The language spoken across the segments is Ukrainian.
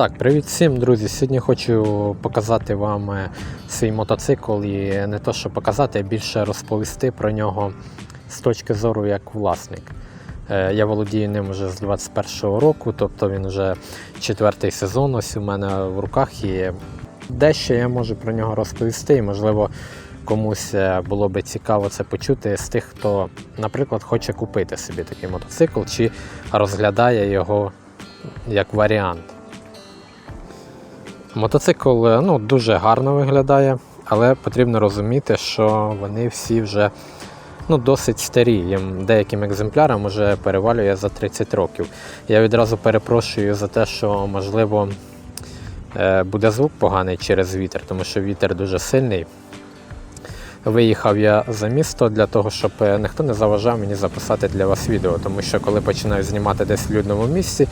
Так, привіт всім, друзі. Сьогодні хочу показати вам е, свій мотоцикл і не то, що показати, а більше розповісти про нього з точки зору як власник. Е, Я володію ним вже з 21-го року, тобто він вже четвертий сезон ось у мене в руках і дещо я можу про нього розповісти, і можливо комусь е, було би цікаво це почути з тих, хто, наприклад, хоче купити собі такий мотоцикл чи розглядає його як варіант. Мотоцикл е, ну, дуже гарно виглядає, але потрібно розуміти, що вони всі вже ну, досить старі. Їм деяким екземплярам вже перевалює за 30 років. Я відразу перепрошую за те, що можливо е, буде звук поганий через вітер, тому що вітер дуже сильний. Виїхав я за місто для того, щоб е, ніхто не заважав мені записати для вас відео, тому що коли починаю знімати десь в людному місці,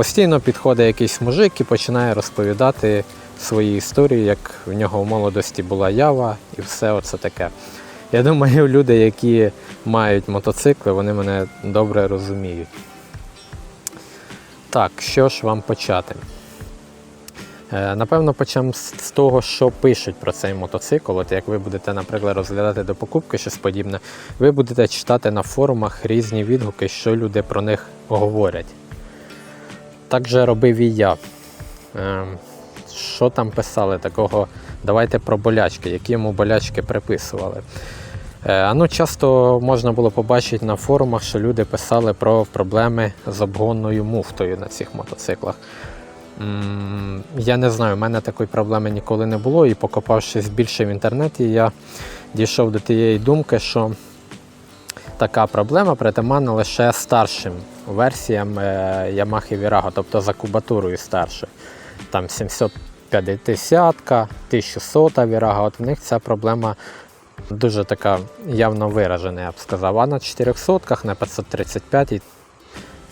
постійно підходить якийсь мужик і починає розповідати свої історії, як в нього в молодості була ява і все оце таке. Я думаю, люди, які мають мотоцикли, вони мене добре розуміють. Так, що ж вам почати? Е, Напевно, почнемо з з того, що пишуть про цей мотоцикл. От як ви будете, наприклад, розглядати до покупки щось подібне, ви будете читати на форумах різні відгуки, що люди про них говорять. Так же робив і я. Е, Що там писали такого? Давайте про болячки, які йому болячки приписували. Е, Ну, часто можна було побачити на форумах, що люди писали про проблеми з обгонною муфтою на цих мотоциклах. Я не знаю, в мене такої проблеми ніколи не було, і покопавшись більше в інтернеті, я дійшов до тієї думки, що така проблема притаманна лише старшим версіям е, Yamaha Virago, тобто за кубатурою старшою. Там 750, 1100 Virago, от в них ця проблема дуже така явно виражена, я б сказав. А на 400 на 535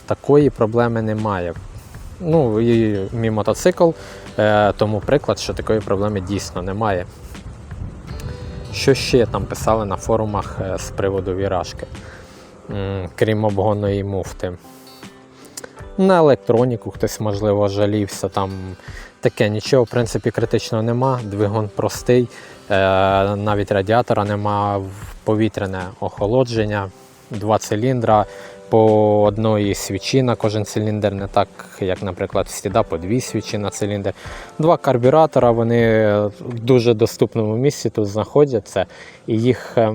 такої проблеми немає. Ну і мій мотоцикл, е, тому приклад, що такої проблеми дійсно немає. Що ще там писали на форумах е, з приводу вірашки, крім обгонної муфти. На електроніку хтось, можливо, жалівся. Там таке нічого, в принципі, критичного нема. Двигун простий, е, навіть радіатора нема, повітряне охолодження, два циліндра. По одної свічі на кожен циліндр, не так, як, наприклад, стіда, по дві свічі на циліндр. Два карбюратора, вони в дуже доступному місці тут знаходяться, і їх е,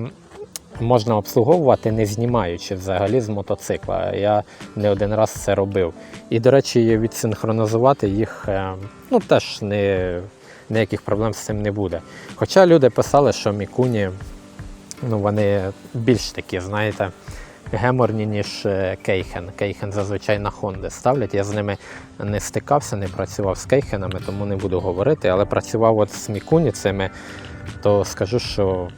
можна обслуговувати, не знімаючи взагалі з мотоцикла. Я не один раз це робив. І, до речі, відсинхронізувати їх е, ну, теж не, ніяких проблем з цим не буде. Хоча люди писали, що Мікуні ну, вони більш такі, знаєте, геморні, ніж е, Кейхен. Кейхен зазвичай на Хонди ставлять. Я з ними не стикався, не працював з кейхенами, тому не буду говорити. Але працював от з Мікуні цими, то скажу, що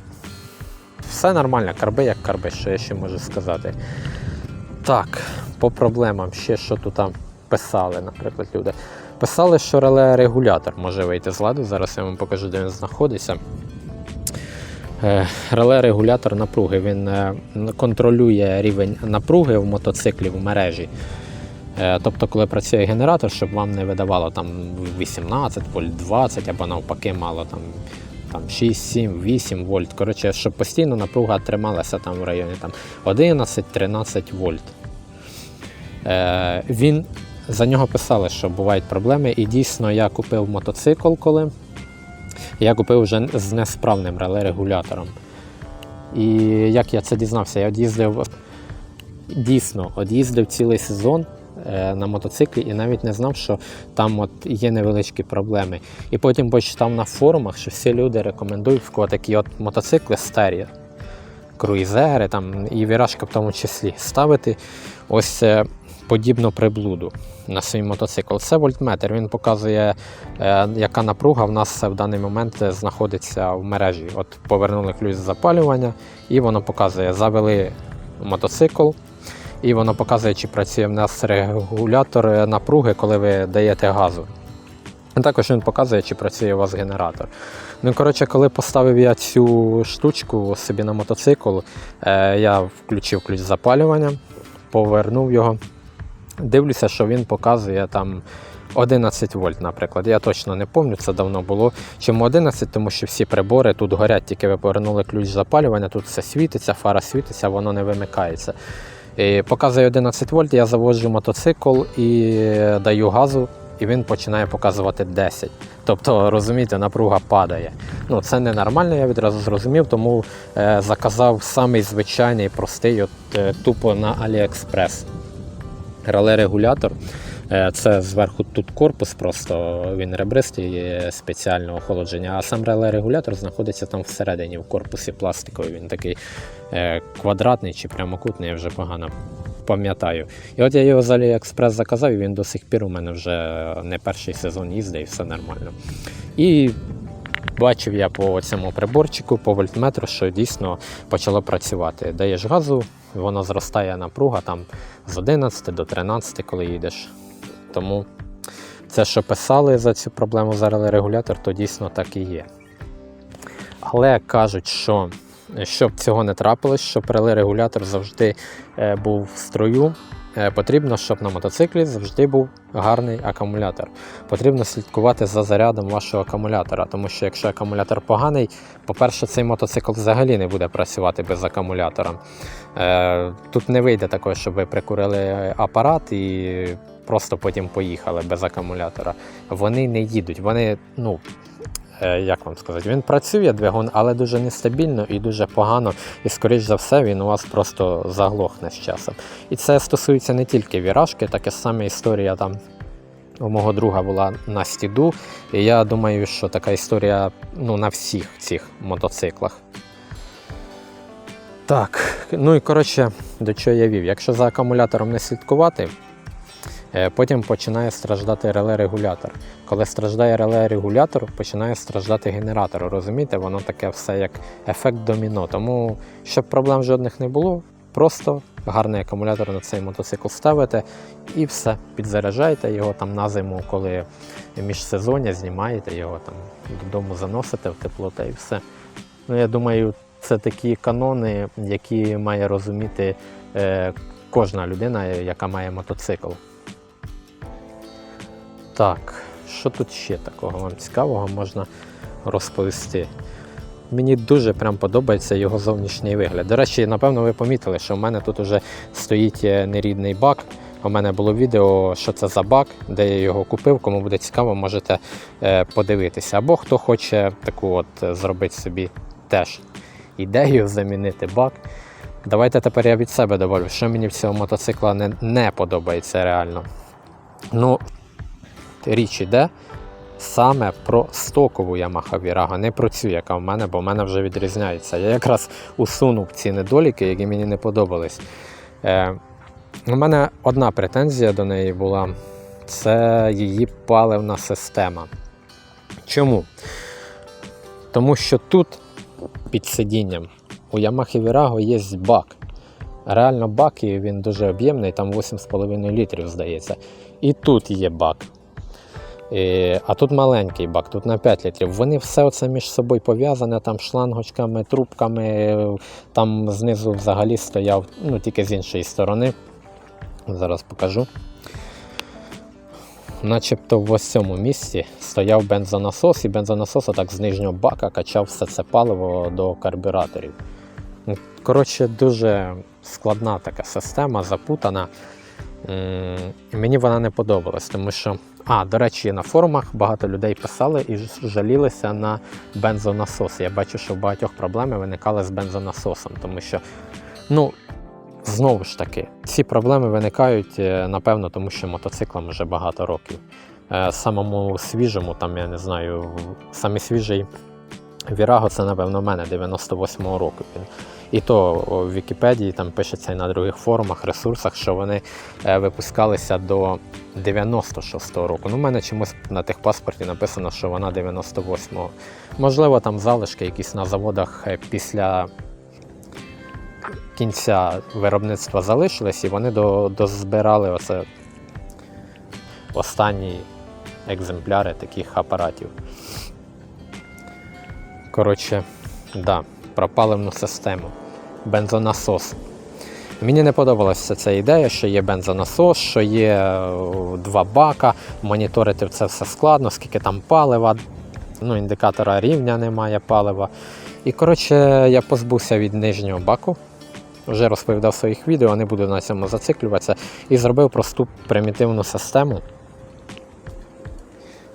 все нормально, карби як карби, що я ще можу сказати. Так, по проблемам, ще що тут там писали, наприклад, люди. Писали, що реле регулятор може вийти з ладу. Зараз я вам покажу, де він знаходиться. Е, Реле регулятор напруги. Він е, контролює рівень напруги в мотоциклі в мережі. Е, Тобто, коли працює генератор, щоб вам не видавало там 18 вольт 20 або навпаки мало там, там 6, 7, 8 вольт. Коротше, щоб постійно напруга трималася там в районі там, 11-13 вольт. Він за нього писали, що бувають проблеми. І дійсно я купив мотоцикл, коли я купив вже з несправним реле-регулятором. І як я це дізнався, я од'їздив дійсно од'їздив цілий сезон е, на мотоциклі і навіть не знав, що там от є невеличкі проблеми. І потім почитав на форумах, що всі люди рекомендують в кого такі от мотоцикли старі, круїзери там, і віражка в тому числі ставити ось е, подібну приблуду на свій мотоцикл. Це вольтметр. Він показує, е, яка напруга в нас в даний момент знаходиться в мережі. От повернули ключ з запалювання, і воно показує, завели мотоцикл. І воно показує, чи працює в нас регулятор напруги, коли ви даєте газу. Також він показує, чи працює у вас генератор. Ну, коротше, коли поставив я цю штучку собі на мотоцикл, е, я включив ключ запалювання, повернув його. Дивлюся, що він показує там 11 вольт, наприклад. Я точно не пам'ятаю, це давно було. Чому 11? Тому що всі прибори тут горять, тільки ви повернули ключ запалювання, тут все світиться, фара світиться, воно не вимикається. І показує 11 вольт, я заводжу мотоцикл і даю газу, і він починає показувати 10. Тобто, розумієте, напруга падає. Ну, це ненормально, я відразу зрозумів, тому е, заказав самий звичайний, простий, от, е, тупо на AliExpress. Реле-регулятор. Е, Це зверху тут корпус, просто він ребристий спеціального охолодження, а сам реле-регулятор знаходиться там всередині, в корпусі пластиковий. Він такий е, квадратний чи прямокутний, я вже погано пам'ятаю. І от я його з AliExpress заказав, і він до сих пір у мене вже не перший сезон їздить, і все нормально. І бачив я по цьому приборчику, по вольтметру, що дійсно почало працювати. Даєш газу, воно зростає напруга там з 11 до 13, коли їдеш. Тому це, що писали за цю проблему за регулятор, то дійсно так і є. Але кажуть, що щоб цього не трапилось, щоб реле-регулятор завжди е, був в строю, е, потрібно, щоб на мотоциклі завжди був гарний акумулятор. Потрібно слідкувати за зарядом вашого акумулятора, тому що якщо акумулятор поганий, по-перше, цей мотоцикл взагалі не буде працювати без акумулятора. Е, Тут не вийде такого, щоб ви прикурили апарат і просто потім поїхали без акумулятора. Вони не їдуть. Вони, ну, е, як вам сказати, він працює двигун, але дуже нестабільно і дуже погано. І, скоріш за все, він у вас просто заглохне з часом. І це стосується не тільки віражки, таке саме історія там. У мого друга була на стіду, і я думаю, що така історія ну, на всіх цих мотоциклах. Так, ну і коротше, до чого я вів. Якщо за акумулятором не слідкувати, е, потім починає страждати реле-регулятор. Коли страждає реле-регулятор, починає страждати генератор. Розумієте, воно таке все як ефект доміно. Тому, щоб проблем жодних не було, просто гарний акумулятор на цей мотоцикл ставите і все, підзаряджаєте його там на зиму, коли міжсезоння знімаєте його там додому заносите в тепло та і все. Ну, я думаю, це такі канони, які має розуміти е, кожна людина, яка має мотоцикл. Так, що тут ще такого вам цікавого можна розповісти? Мені дуже прям подобається його зовнішній вигляд. До речі, напевно, ви помітили, що в мене тут вже стоїть е, нерідний бак. У мене було відео, що це за бак, де я його купив. Кому буде цікаво, можете е, подивитися. Або хто хоче таку от зробити собі теж ідею замінити бак. Давайте тепер я від себе добавлю, що мені в цього мотоцикла не, не подобається реально. Ну, річ іде саме про стокову Yamaha Virago, не про цю, яка в мене, бо в мене вже відрізняється. Я якраз усунув ці недоліки, які мені не подобались. Е, у мене одна претензія до неї була це її паливна система. Чому? Тому що тут під сидінням у Yamaha Virago є бак. Реально бак, і він дуже об'ємний, там 8,5 літрів, здається. І тут є бак. І, а тут маленький бак, тут на 5 літрів. Вони все оце між собою пов'язане, там шлангочками, трубками, там знизу взагалі стояв, ну тільки з іншої сторони. Зараз покажу. Начебто в ось місці стояв бензонасос, і бензонасос отак з нижнього бака качав все це паливо до карбюраторів. Коротше, дуже складна така система, запутана. Мені вона не подобалась, тому що, а, до речі, на форумах багато людей писали і жалілися на бензонасос. Я бачу, що в багатьох проблеми виникали з бензонасосом, тому що, ну, знову ж таки, ці проблеми виникають, е, напевно, тому що мотоциклам вже багато років. Е, Самому свіжому, там, я не знаю, самий свіжий Віраго, це, напевно, в мене 98-го року. Він. І то в Вікіпедії там пишеться і на других форумах, ресурсах, що вони е, випускалися до 96-го року. Ну, у мене чомусь на техпаспорті написано, що вона 98-го. Можливо, там залишки якісь на заводах після кінця виробництва залишились, і вони дозбирали оце останні екземпляри таких апаратів. Коротше, да, про систему. Бензонасос. Мені не подобалася ця ідея, що є бензонасос, що є е, два бака, моніторити це все складно, скільки там палива, ну, індикатора рівня немає палива. І коротше, я позбувся від нижнього баку. Вже розповідав в своїх відео, не буду на цьому зациклюватися. І зробив просту примітивну систему.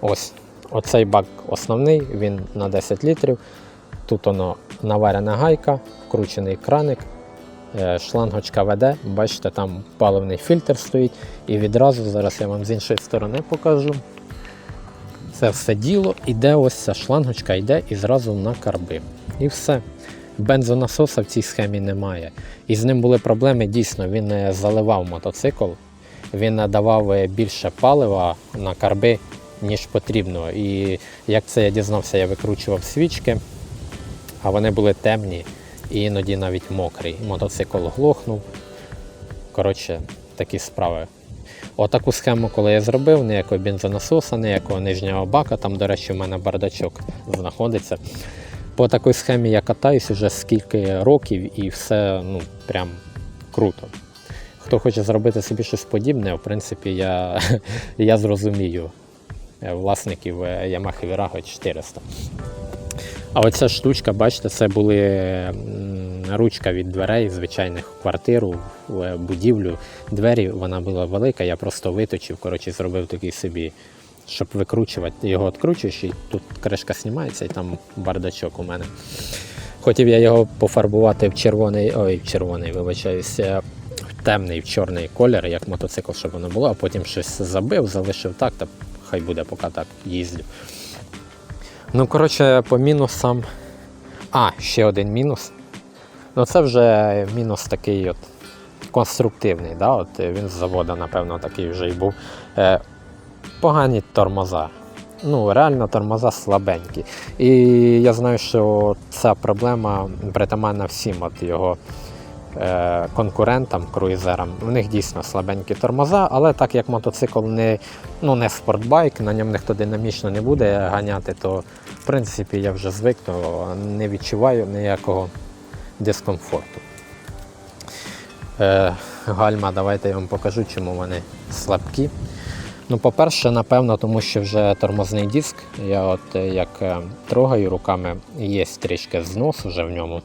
Ось, оцей бак основний, він на 10 літрів. Тут воно наварена гайка, вкручений краник, е, шлангочка веде. Бачите, там паливний фільтр стоїть. І відразу зараз я вам з іншої сторони покажу. Це все діло іде ось ця шлангочка йде і зразу на карби. І все. Бензонасоса в цій схемі немає. І з ним були проблеми. Дійсно, він заливав мотоцикл, він надавав більше палива на карби, ніж потрібно. І як це я дізнався, я викручував свічки, а вони були темні і іноді навіть мокрі. Мотоцикл глохнув. Коротше, такі справи. Отаку схему, коли я зробив, ніякого бензонасоса, ніякого нижнього бака, там, до речі, в мене бардачок знаходиться. По такій схемі я катаюсь вже скільки років і все ну, прям круто. Хто хоче зробити собі щось подібне, в принципі, я, я зрозумію е, власників е, Yamaha Virago 400. А оця штучка, бачите, це були ручка від дверей звичайних в квартиру, в е, будівлю. Двері вона була велика, я просто виточив, коротше, зробив такий собі, щоб викручувати. Його відкручуєш, і тут кришка знімається, і там бардачок у мене. Хотів я його пофарбувати в червоний, ой, в червоний, вибачаюся, в темний, в чорний колір, як мотоцикл, щоб воно було, а потім щось забив, залишив так, та хай буде, поки так їздю. Ну, коротше, по мінусам. А, ще один мінус. Ну, це вже мінус такий от конструктивний. Да? От він з заводу, напевно, такий вже й був. Погані тормоза. Ну, реально тормоза слабенькі. І я знаю, що ця проблема притаманна всім от його е, конкурентам, круїзерам. У них дійсно слабенькі тормоза, але так як мотоцикл не, ну, не спортбайк, на ньому ніхто динамічно не буде ганяти, то в принципі я вже звик, то не відчуваю ніякого дискомфорту. Е, гальма, давайте я вам покажу, чому вони слабкі. Ну, по-перше, напевно, тому що вже тормозний диск. Я от е, як е, трогаю руками, є трішки знос вже в ньому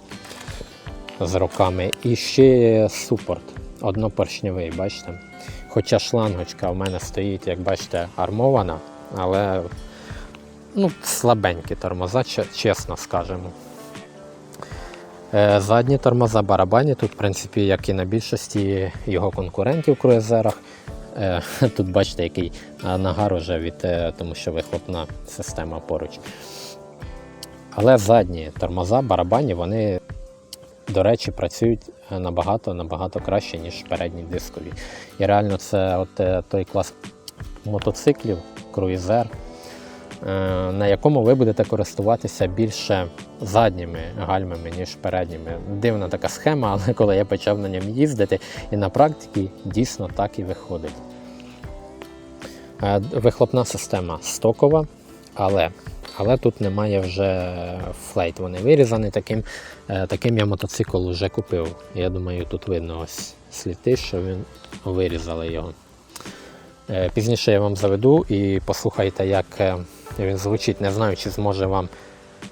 з руками. І ще супорт однопоршневий, бачите. Хоча шлангочка в мене стоїть, як бачите, армована, але ну, слабенькі тормоза, чесно скажемо. Е, Задні тормоза барабані, тут, в принципі, як і на більшості його конкурентів в круїзерах. Е, Тут бачите, який е, нагар уже від е, тому, що вихлопна система поруч. Але задні тормоза, барабані, вони, до речі, працюють е, набагато набагато краще, ніж передні дискові. І реально це от той клас мотоциклів, круїзер, на якому ви будете користуватися більше задніми гальмами, ніж передніми. Дивна така схема, але коли я почав на ньому їздити, і на практиці дійсно так і виходить. Е, Вихлопна система стокова, але, але тут немає вже флейт. Вони вирізані. Таким, е, таким я мотоцикл вже купив. Я думаю, тут видно ось сліди, що він вирізали його. Е, Пізніше я вам заведу і послухайте, як е, він звучить. Не знаю, чи зможе вам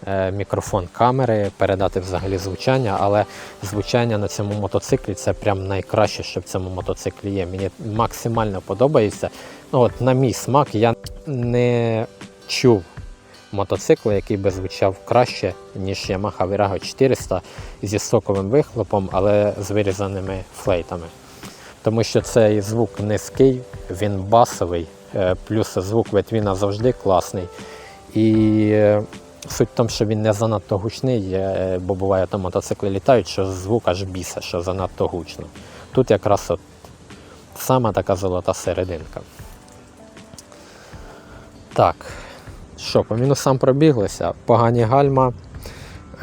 е, мікрофон камери передати взагалі звучання, але звучання на цьому мотоциклі це прям найкраще, що в цьому мотоциклі є. Мені максимально подобається. Ну, от, на мій смак я не чув мотоцикл, який би звучав краще, ніж Yamaha Virago 400 зі стоковим вихлопом, але з вирізаними флейтами. Тому що цей звук низький, він басовий, е, плюс звук ветвіна завжди класний. І е, суть в тому, що він не занадто гучний, е, бо буває там мотоцикли літають, що звук аж бісе, що занадто гучно. Тут якраз от сама така золота серединка. Так, що, по мінусам пробіглися. Погані гальма,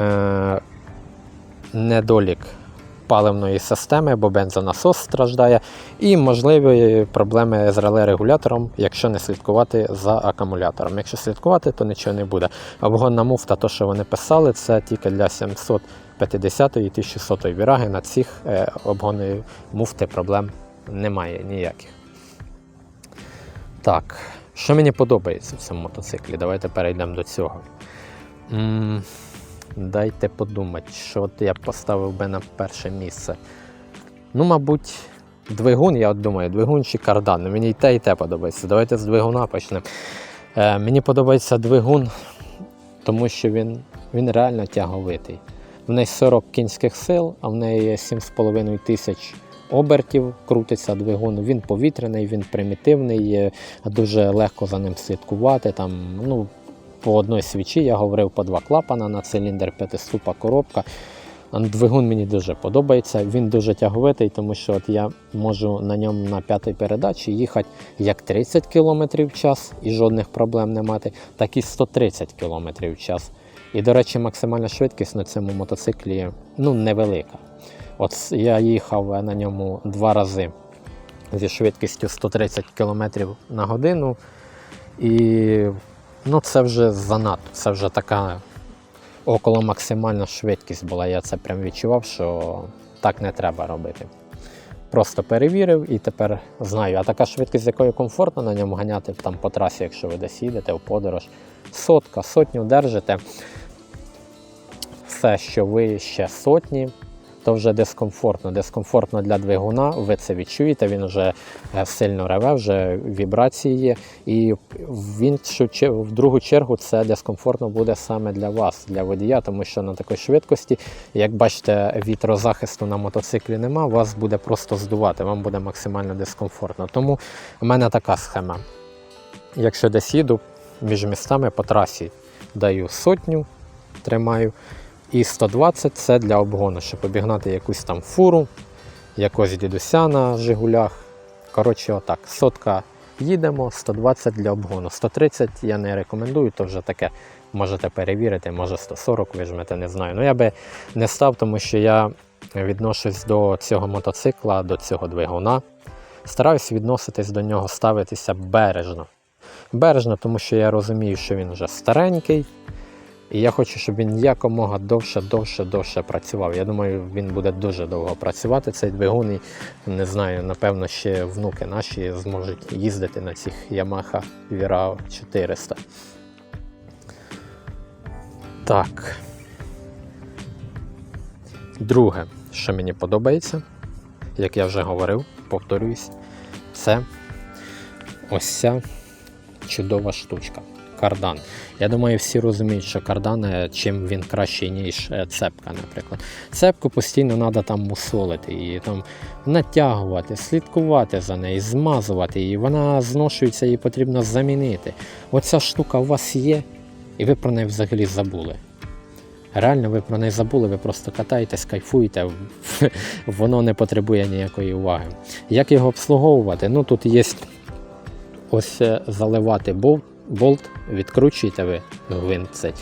е, недолік паливної системи, бо бензонасос страждає, і можливі проблеми з реле-регулятором, якщо не слідкувати за акумулятором. Якщо слідкувати, то нічого не буде. Обгонна муфта, то що вони писали, це тільки для 750 і 1100 віраги. На цих е, обгонної муфти проблем немає ніяких. Так, що мені подобається в цьому мотоциклі? Давайте перейдемо до цього. Дайте подумати, що от я поставив би на перше місце. Ну, мабуть, двигун, я от думаю, двигун чи кардан. Мені і те, і те подобається. Давайте з двигуна почнемо. Е, мені подобається двигун, тому що він, він реально тяговитий. В неї 40 кінських сил, а в неї є 7,5 тисяч обертів крутиться двигун. Він повітряний, він примітивний, дуже легко за ним слідкувати. Там, ну, по одній свічі я говорив по два клапана на циліндр, п'ятиступа коробка. Двигун мені дуже подобається. Він дуже тяговитий, тому що от я можу на ньому на п'ятій передачі їхати як 30 км в час і жодних проблем не мати, так і 130 км в час. І, до речі, максимальна швидкість на цьому мотоциклі ну, невелика. От я їхав на ньому два рази зі швидкістю 130 км на годину. І ну, це вже занадто. Це вже така около максимальна швидкість була. Я це прям відчував, що так не треба робити. Просто перевірив і тепер знаю. А така швидкість, з якою комфортно на ньому ганяти там по трасі, якщо ви десь їдете в подорож. Сотка, сотню держите. Все, що вище сотні, то вже дискомфортно. Дискомфортно для двигуна, ви це відчуєте, він вже е, сильно реве, вже вібрації є. І в в другу чергу це дискомфортно буде саме для вас, для водія, тому що на такій швидкості, як бачите, вітрозахисту на мотоциклі нема, вас буде просто здувати, вам буде максимально дискомфортно. Тому в мене така схема. Якщо десь їду між містами по трасі, даю сотню, тримаю. І 120 це для обгону, щоб обігнати якусь там фуру, якогось дідуся на Жигулях. Коротше, отак. Сотка їдемо, 120 для обгону. 130 я не рекомендую, то вже таке можете перевірити, може 140 вижмете, не знаю. Ну я би не став, тому що я відношусь до цього мотоцикла, до цього двигуна. Стараюсь відноситись до нього, ставитися бережно. Бережно, тому що я розумію, що він вже старенький. І я хочу, щоб він якомога довше, довше, довше працював. Я думаю, він буде дуже довго працювати, цей двигун. І не знаю, напевно, ще внуки наші зможуть їздити на цих Yamaha Virao 400. Так. Друге, що мені подобається, як я вже говорив, повторююсь, це ось ця чудова штучка кардан. Я думаю, всі розуміють, що кардан чим він кращий, ніж е, цепка, наприклад. Цепку постійно треба там мусолити її, там натягувати, слідкувати за нею, змазувати її. Вона зношується, її потрібно замінити. Оця штука у вас є, і ви про неї взагалі забули. Реально, ви про неї забули, ви просто катаєтесь, кайфуєте, воно не потребує ніякої уваги. Як його обслуговувати? Ну тут є ось е, заливати болт, болт, відкручуєте ви гвинт цей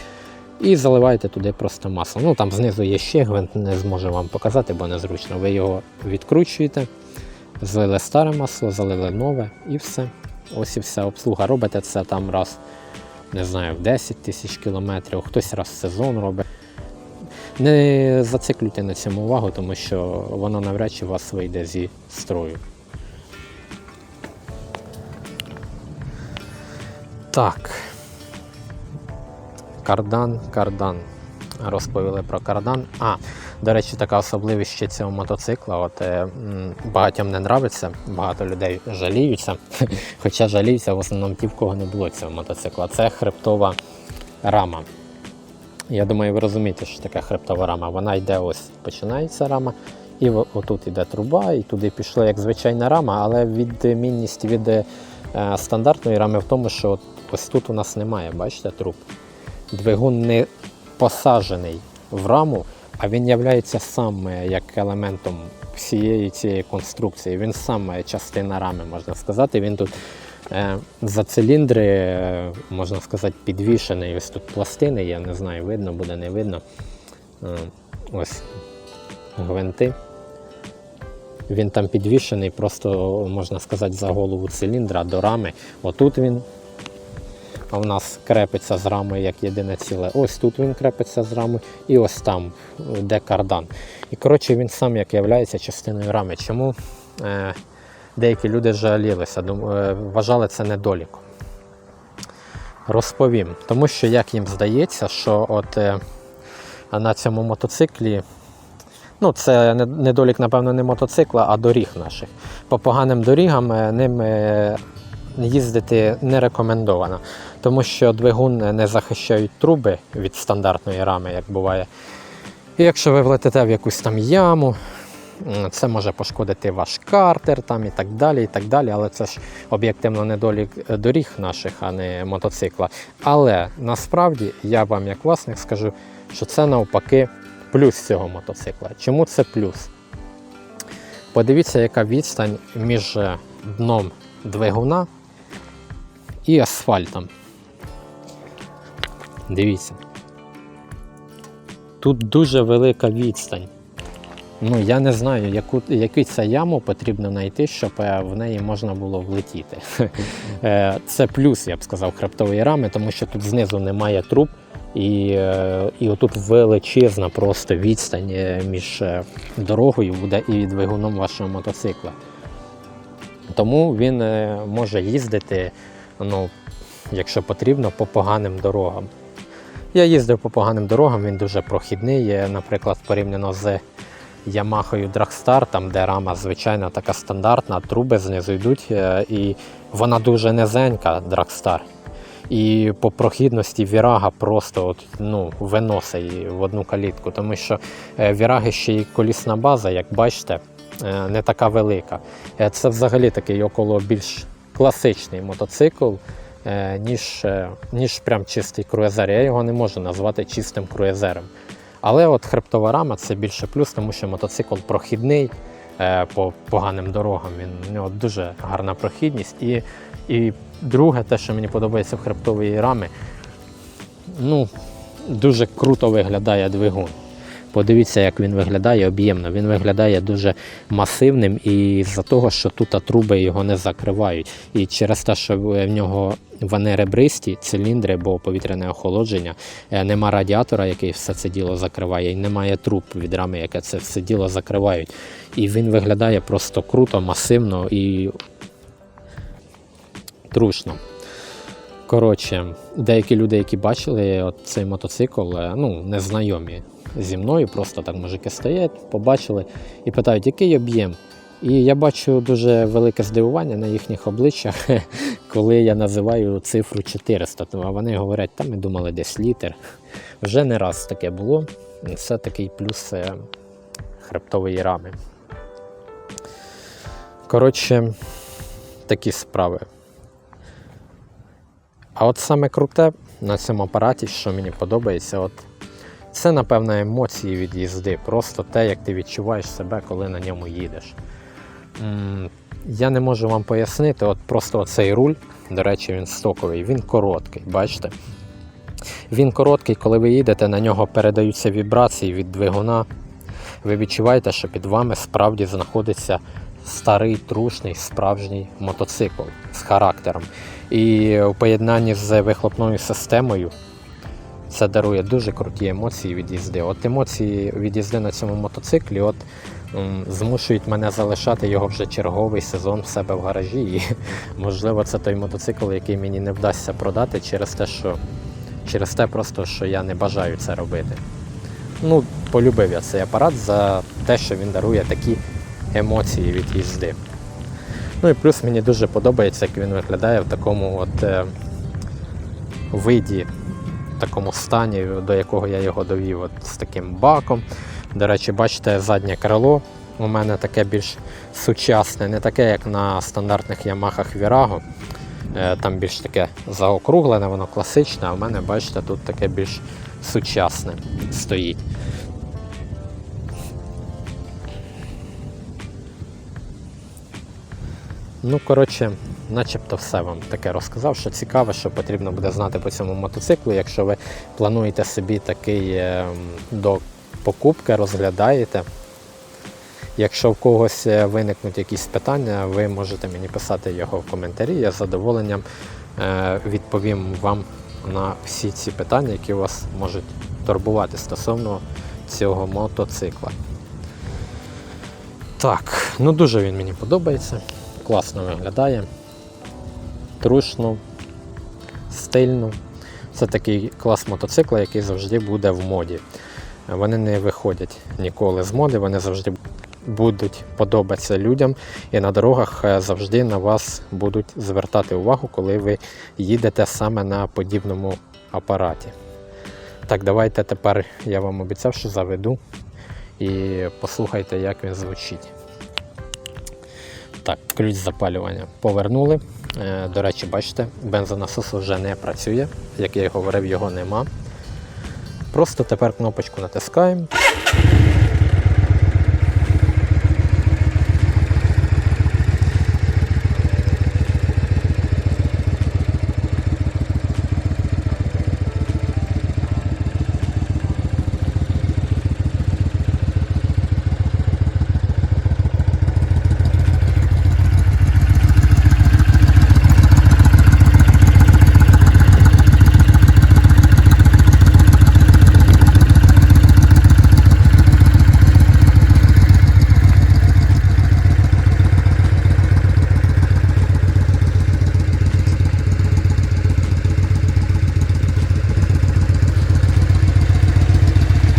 і заливаєте туди просто масло. Ну там знизу є ще гвинт, не зможу вам показати, бо незручно. Ви його відкручуєте, злили старе масло, залили нове і все. Ось і вся обслуга. Робите це там раз, не знаю, в 10 тисяч кілометрів, хтось раз в сезон робить. Не зациклюйте на цьому увагу, тому що воно навряд чи вас вийде зі строю. Так. Кардан, кардан. Розповіли про кардан. А, до речі, така особливість ще цього мотоцикла. От, е, багатьом не нравиться, багато людей жаліються. Хоча жаліються в основному ті, в кого не було цього мотоцикла. Це хребтова рама. Я думаю, ви розумієте, що таке хребтова рама. Вона йде ось, починається рама, і отут іде труба, і туди пішло як звичайна рама, але відмінність від е, стандартної рами в тому, що ось тут у нас немає, бачите, труб. Двигун не посаджений в раму, а він являється сам е, як елементом всієї цієї конструкції. Він сам е, частина рами, можна сказати. Він тут е, за циліндри, е, можна сказати, підвішений. Ось тут пластини, я не знаю, видно буде, не видно. Е, ось гвинти. Він там підвішений, просто можна сказати, за голову циліндра до рами. Отут він а у нас крепиться з рами як єдине ціле. Ось тут він крепиться з рами, і ось там, де кардан. І коротше він сам як являється частиною рами. Чому е, деякі люди жалілися, е, вважали це недоліком? Розповім. Тому що, як їм здається, що от е, на цьому мотоциклі. Ну, це недолік, напевно, не мотоцикла, а доріг наших. По поганим дорігам е, ним е, їздити не рекомендовано, тому що двигун не захищають труби від стандартної рами, як буває. І якщо ви влетите в якусь там яму, це може пошкодити ваш картер там і так далі. і так далі. Але це ж об'єктивно недолік е, доріг наших, а не мотоцикла. Але насправді я вам, як власник, скажу, що це навпаки плюс цього мотоцикла. Чому це плюс? Подивіться, яка відстань між е, дном двигуна і асфальтом. Дивіться. Тут дуже велика відстань. Ну, я не знаю, яку, яку це яму потрібно знайти, щоб е, в неї можна було влетіти. Е, Це плюс, я б сказав, хребтової рами, тому що тут знизу немає труб, і, е, і отут величезна просто відстань між дорогою буде і двигуном вашого мотоцикла. Тому він може їздити, ну, якщо потрібно, по поганим дорогам. Я їздив по поганим дорогам, він дуже прохідний, е, наприклад, порівняно з Yamaha Dragstar, там де рама звичайна така стандартна, труби знизу йдуть, е, і вона дуже низенька, Dragstar. І по прохідності Вірага просто от, ну, виносить її в одну калітку, тому що е, Віраги ще й колісна база, як бачите, е, не така велика. Це взагалі такий около більш класичний мотоцикл, е, ніж, е, ніж прям чистий круїзер. Я його не можу назвати чистим круїзером. Але от хребтова рама це більше плюс, тому що мотоцикл прохідний е, по поганим дорогам. Він у нього дуже гарна прохідність. І, і друге, те, що мені подобається в хребтовій рамі, ну, дуже круто виглядає двигун. Подивіться, як він виглядає об'ємно. Він виглядає дуже масивним і з-за того, що тут труби його не закривають. І через те, що в нього вони ребристі циліндри, бо повітряне охолодження, е, нема радіатора, який все це діло закриває, і немає труб від рами, яке це все діло закривають. І він виглядає просто круто, масивно і трушно. Коротше, деякі люди, які бачили от цей мотоцикл, е, ну, незнайомі зі мною, просто так мужики стоять, побачили і питають, який об'єм. І я бачу дуже велике здивування на їхніх обличчях, коли я називаю цифру 400. Ну, а вони говорять, та ми думали десь літр. Вже не раз таке було. Це такий плюс е, хребтової рами. Коротше, такі справи. А от саме круте на цьому апараті, що мені подобається, от це, напевно, емоції від їзди. Просто те, як ти відчуваєш себе, коли на ньому їдеш. Я не можу вам пояснити, от просто цей руль, до речі, він стоковий, він короткий, бачите? Він короткий, коли ви їдете, на нього передаються вібрації від двигуна. Ви відчуваєте, що під вами справді знаходиться старий, трушний, справжній мотоцикл з характером. І у поєднанні з вихлопною системою це дарує дуже круті емоції від їзди. От емоції від їзди на цьому мотоциклі от, змушують мене залишати його вже черговий сезон в себе в гаражі. І, можливо, це той мотоцикл, який мені не вдасться продати через те, що через те просто, що я не бажаю це робити. Ну, полюбив я цей апарат за те, що він дарує такі емоції від їзди. Ну і плюс мені дуже подобається, як він виглядає в такому от е, виді, такому стані, до якого я його довів, от з таким баком. До речі, бачите, заднє крило у мене таке більш сучасне, не таке, як на стандартних Ямахах Virago. Е, Там більш таке заокруглене, воно класичне, а в мене, бачите, тут таке більш сучасне стоїть. Ну, коротше, начебто все вам таке розказав, що цікаве, що потрібно буде знати по цьому мотоциклу. Якщо ви плануєте собі такий е, до покупки, розглядаєте. Якщо в когось е, виникнуть якісь питання, ви можете мені писати його в коментарі. Я з задоволенням е, відповім вам на всі ці питання, які вас можуть турбувати стосовно цього мотоцикла. Так, ну дуже він мені подобається. Класно виглядає. Трушно, стильно. Це такий клас мотоцикла, який завжди буде в моді. Вони не виходять ніколи з моди, вони завжди будуть подобатися людям, і на дорогах е, завжди на вас будуть звертати увагу, коли ви їдете саме на подібному апараті. Так, давайте тепер я вам обіцяв, що заведу і послухайте, як він звучить. Так, ключ запалювання повернули. Е, До речі, бачите, бензонасос вже не працює. Як я й говорив, його нема. Просто тепер кнопочку натискаємо.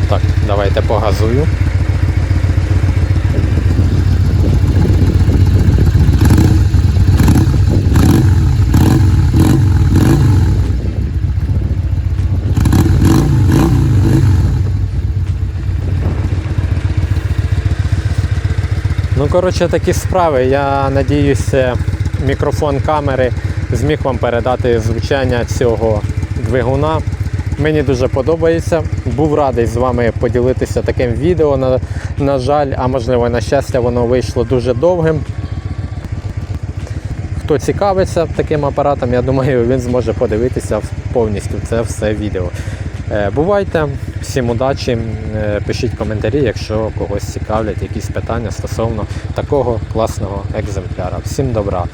Так, давайте погазую. Ну, коротше, такі справи. Я надіюся, мікрофон камери зміг вам передати звучання цього двигуна. Мені дуже подобається. Був радий з вами поділитися таким відео. На, на жаль, а можливо, на щастя, воно вийшло дуже довгим. Хто цікавиться таким апаратом, я думаю, він зможе подивитися повністю це все відео. Е, Бувайте, всім удачі, Е, пишіть коментарі, якщо когось цікавлять якісь питання стосовно такого класного екземпляра. Всім добра!